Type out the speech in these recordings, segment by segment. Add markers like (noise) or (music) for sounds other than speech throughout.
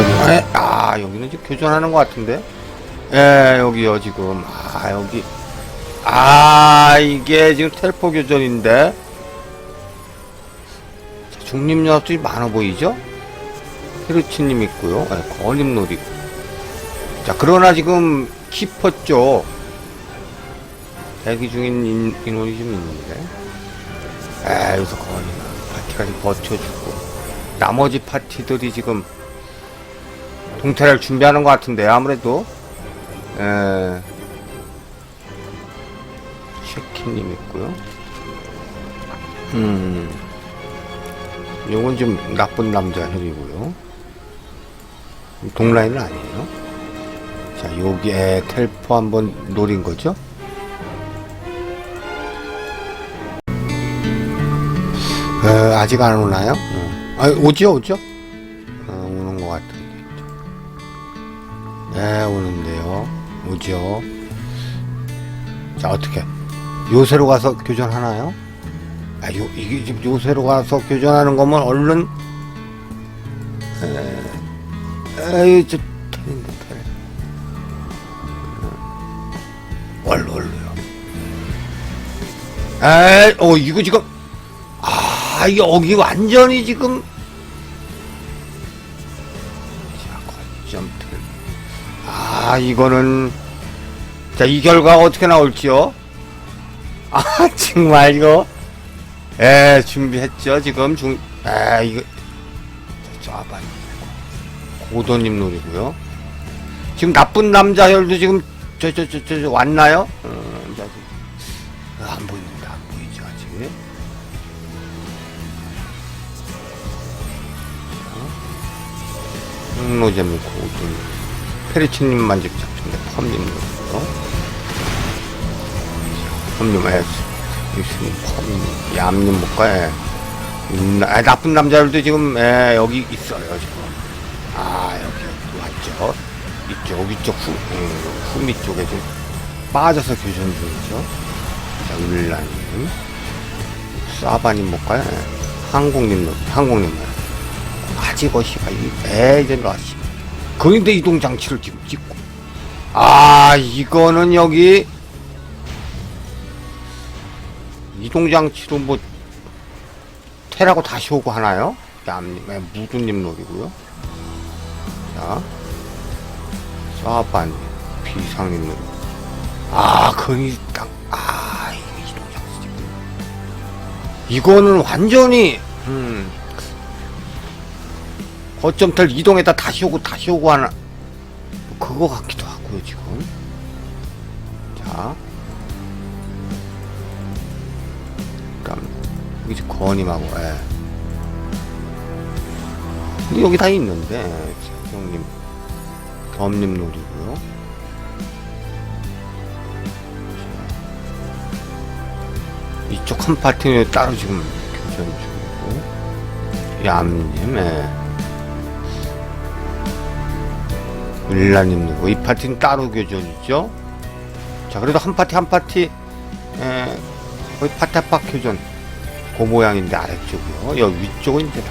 에? 아, 여기는 지금 교전하는 것 같은데? 예, 여기요, 지금. 아, 여기. 아, 이게 지금 텔포 교전인데? 자, 중립연합들이 많아 보이죠? 히르치님 있고요. 예, 거림놀이. 자, 그러나 지금 키퍼 쪽 대기 중인 인, 인원이 좀 있는데. 에, 여기서 거림 파티가 지금 버텨주고. 나머지 파티들이 지금 동태를 준비하는 것 같은데 아무래도 에 쉐키님 있고요. 음, 요건 좀 나쁜 남자 혈이고요. 동라인은 아니에요. 자, 요게 텔포 한번 노린 거죠? 에, 아직 안 오나요? 어. 아, 오죠, 오죠? 네, 오는데요. 오죠. 자, 어떻게? 요새로 가서 교전하나요? 아, 요, 이게 지금 요새로 가서 교전하는 거면 얼른, 에, 에이, 저, 텔인데, 텔. 얼른, 얼른요. 에이, 어, 이거 지금, 아, 이게 여기 완전히 지금, 아, 이거는, 자, 이 결과가 어떻게 나올지요? 아, (laughs) 정말 이거, 에, 준비했죠, 지금, 중, 에, 이거, 저, 아반, 고도님 놀이고요 지금 나쁜 남자열도 지금, 저, 저, 저, 저, 저 왔나요? 어, 자, 저, 안 보입니다. 안 보이죠, 아직. 홍로잼이 고든 페리치님만 직접 근데 펌님으로요 펌님 에 유스님 펌님 얌님 볼까 에 음, 아, 나쁜 남자들도 지금 에, 여기 있어요 지금. 아 여기 왔죠? 이쪽 이쪽 후 음, 후미 쪽에 좀 빠져서 교전 중이죠? 자 을라님. 사바님 볼까요. 에, 항공님 항공님. 아직 어시가 에 이제 나시 그런데 이동 장치를 지금 찍고. 아 이거는 여기 이동 장치로 뭐 테라고 다시 오고 하나요? 얌님 에, 무두님 놀이고요. 자 사바님 비상님 놀이. 아 그니 딱아 이게 이동 장치 이거는 완전히 음 거점텔 이동했다 다시 오고 다시 오고 하나. 뭐 그거 같기도 하고요 지금. 자. 그럼 여기 이제 건임하고 예. 근데 여기 다 있는데 형님. 겸님 놀이고요. 자, 이쪽 한 파티는 따로 지금 교전 중이고. 얌님 예. 윌라님이고 이 파티는 따로 교전이죠. 자 그래도 한 파티 한 파티 에, 거의 파타파 교전 그 모양인데 아래쪽이요. 여기 위쪽은 이제 다.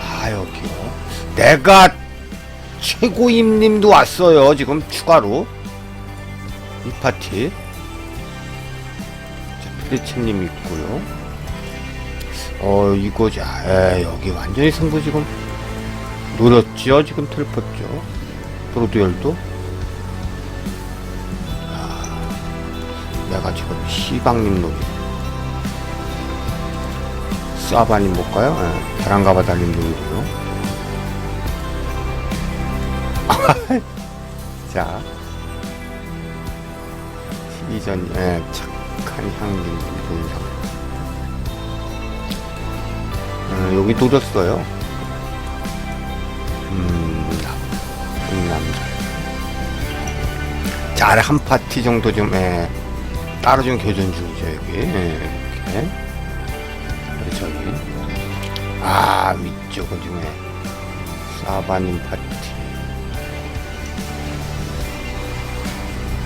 아 여기요. 내가 최고임님도 왔어요. 지금 추가로 이 파티. 자 피리치님 있고요. 어 이거 자 에, 여기 완전히 승부 지금 노렸죠. 지금 틀었죠. 브로드 열도? 아, 내가 지금 시방님 놀이. 싸바님 볼까요? 예, 계란가바달님 놀이고요. (laughs) 자 이전 예, 착한 향기 동상. 음, 여기 노렸어요 아래 한 파티 정도 좀, 예, 따로 좀 교전 중이죠, 여기. 예, 이렇게. 저기. 아, 위쪽은 좀, 예, 사바님 파티.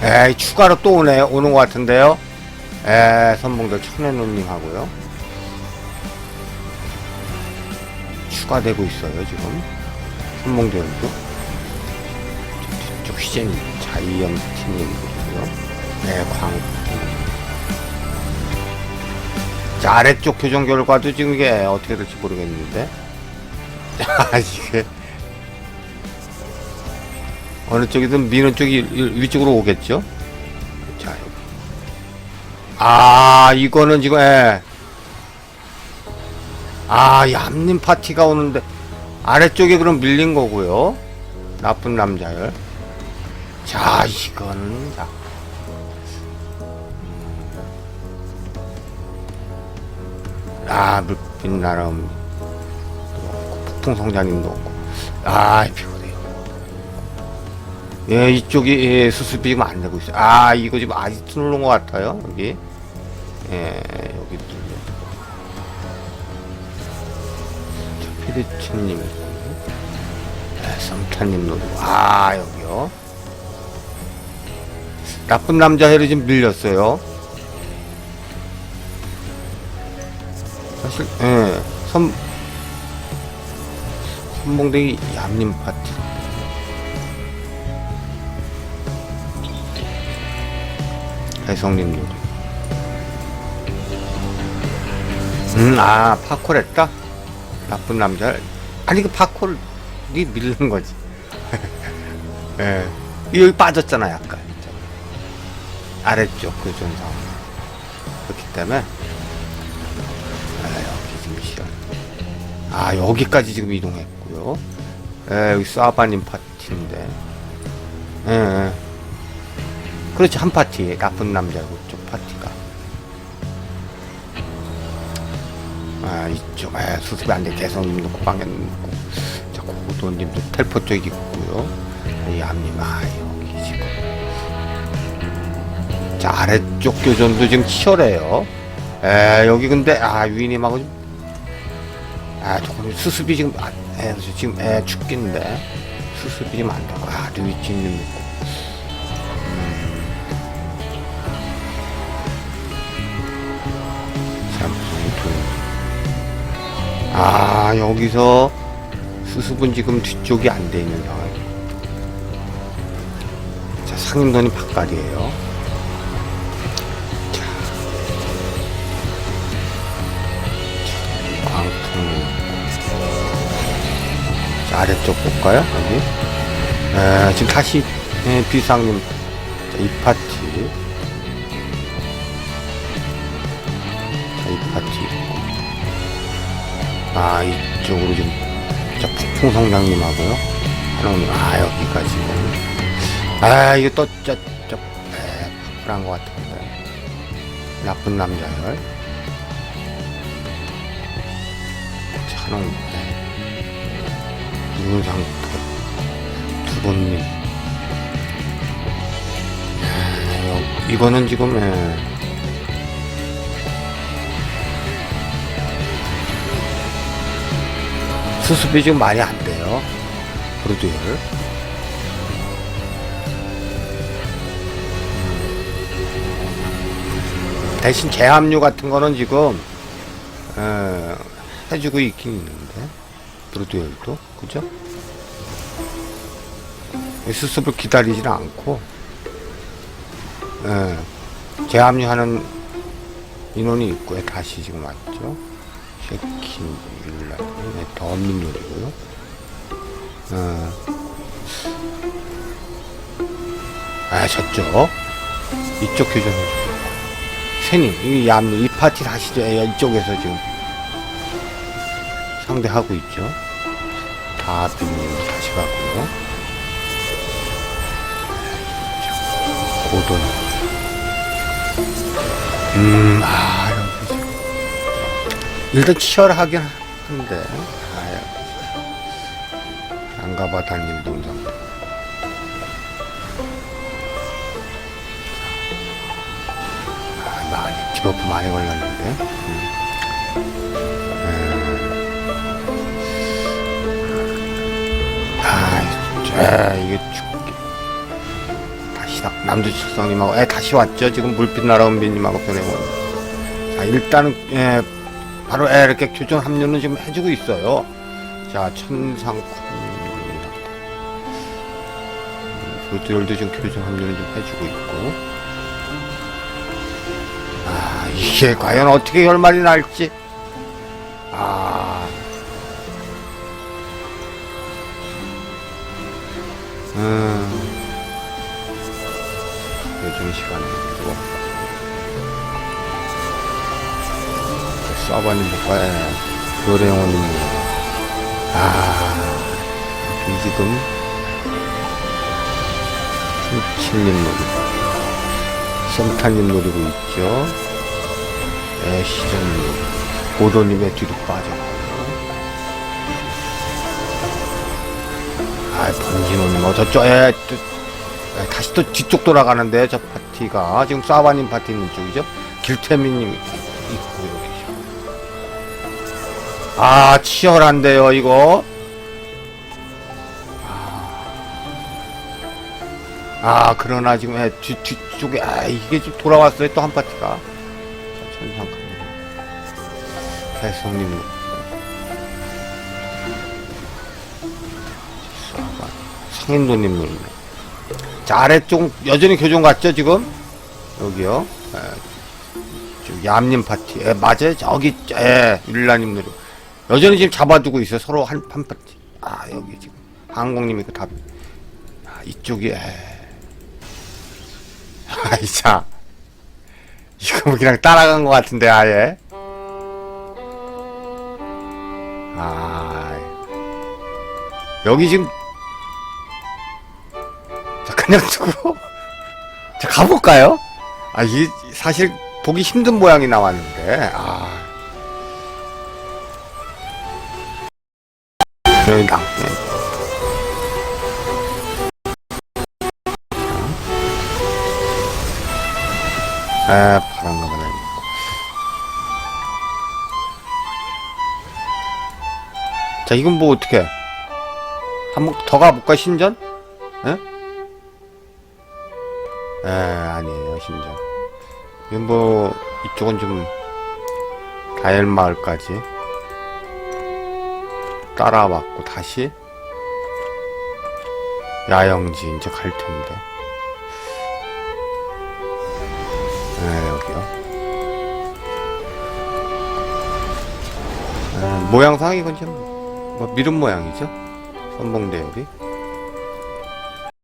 에이, 추가로 또 오네요. 오는 것 같은데요. 에, 선봉들 천혜누님 하고요. 추가되고 있어요, 지금. 선몽대원도 뒤쪽 휘젠 자이언티님이고요. 네, 광. 자, 아래쪽 교정 결과도 지금 이게 어떻게 될지 모르겠는데. (laughs) 아, 이게. 어느 쪽이든 미는 쪽이 이- 위쪽으로 오겠죠? 자, 여기. 아, 이거는 지금, 예. 아, 얌님 파티가 오는데, 아래쪽에 그럼 밀린 거고요. 나쁜 남자열. 자, 이거는, 자. 음. 아, 물빛 나름. 폭풍 성자님도 없고. 아, 피곤해요. 예, 이쪽이, 예, 수습이 지금 안 되고 있어요. 아, 이거 지금 아직도 누른 것 같아요, 여기. 예, 여기 뚫려. 자, 피리치님. 네, 썸타님 노리고. 아, 여기요. 나쁜 남자 해를 지금 밀렸어요. 사실, 예, 선, 선봉대기 얌님 파티. 해성님 노리. 음, 아, 파콜 했다? 나쁜 남자. 아니, 그 파콜이 밀는 거지. (laughs) 예. 여기 빠졌잖아, 약간. 아래쪽 그 전상. 그렇기 때문에. 아, 여기 지금 시원. 아, 여기까지 지금 이동했고요. 예, 여기 사바님 파티인데. 예, 예. 그렇지, 한 파티. 나쁜 남자고, 쪽 파티가. 아, 이쪽, 아, 수습이 안 돼. 개성님도 고방현님 있고. 자, 고도님도 텔포 쪽 있고요. 이 아, 여기 지금. 자, 아래쪽 교전도 지금 치열해요. 에, 여기 근데, 아, 위님하고 좀, 아, 조금 수습이 지금, 아, 에, 지금, 에, 죽긴데. 수습이 지금 안 되고, 아, 류이치님. 참, 무슨 아, 여기서 수습은 지금 뒤쪽이 안 돼 있는 상황이에요. 자, 상임돈이 바깥이에요. 아래쪽 볼까요? 여기. 에, 지금 다시, 에, 비상님. 자, 이 파티. 자, 이 파티 있고. 아, 이쪽으로 좀, 자, 폭풍성장님하고요. 하나님, 아, 여기까지. 아, 이거 또, 저, 저, 에, 파풀한 것 같은데. 나쁜 남자열. 네. 두번님. 아, 여- 이거는 지금, 예. 수습이 지금 많이 안 돼요. 브루드열. 음. 대신 재압류 같은 거는 지금, 어, 해주고 있긴 있는데. 브루드열도. 그죠? 이 수습을 기다리지는 않고, 예, 재압류하는 인원이 있고요. 다시 지금 왔죠. 쉐킨 율라 네, 더 없는 요리고요. 어. 아 저쪽 이쪽 교전 세님 이 얌, 이 파티 다시 저- 이쪽에서 지금 상대하고 있죠. 다비님 다시 가고요. 고돈. 음, 아. 일단 치열하긴 한데, 아야. 안 가봐다님 동상. 아, 많이, 디버프 많이 걸렸는데. 음. 음. 아, 자, 이게 남주칠성님하고, 에, 다시 왔죠. 지금 물빛 날아온비님하고 변해온. 자, 일단은, 예, 바로 에, 이렇게 교정 합류는 지금 해주고 있어요. 자, 천상쿤 그들도 좀 교정 합류는 좀 해주고 있고. 아, 이게 과연 어떻게 결말이 날지. 아. 음. 요즘 시간에 또 서버님 볼까요? 노래용님. 아. 비지금. 칠님 노리고. 성타님 노리고 있죠. 애시전님. 고도님의 뒤로 빠졌고요. 아, 어, 에, 또, 에, 다시 또 뒤쪽 돌아가는데, 저 파티가. 지금 사바님 파티 있는 쪽이죠? 길태민님 있고, 이렇게. 아, 치열한데요, 이거. 아, 그러나 지금 에, 뒤, 뒤쪽에, 아, 이게 좀 돌아왔어요, 또 한 파티가. 자, 천상kam님. 배송님. 상인도님 노리네. 자, 아래쪽 여전히 교정 같죠, 지금? 여기요. 에, 지금 얌님 파티. 에, 맞아요. 저기, 에, 율라님 노리 여전히 지금 잡아두고 있어요. 서로 한, 한 파티. 아, 여기 지금. 항공님이 그 답. 아, 이쪽이, 에. (laughs) 아이, 자. 이거 뭐 그냥 따라간 것 같은데, 아예. 아, 여기 지금 자 그냥 두고. 자 가볼까요? 아 이게 사실 보기 힘든 모양이 나왔는데 아. 여기 나에 바람가 보네 자 이건 뭐 어떻게? 한 번 더 가볼까 신전? 이건 뭐 이쪽은 좀 다엘마을까지 따라왔고 다시 야영지 이제 갈 텐데. 에 여기요. 에, 모양상 이건 좀뭐 미름 모양이죠? 선봉대열이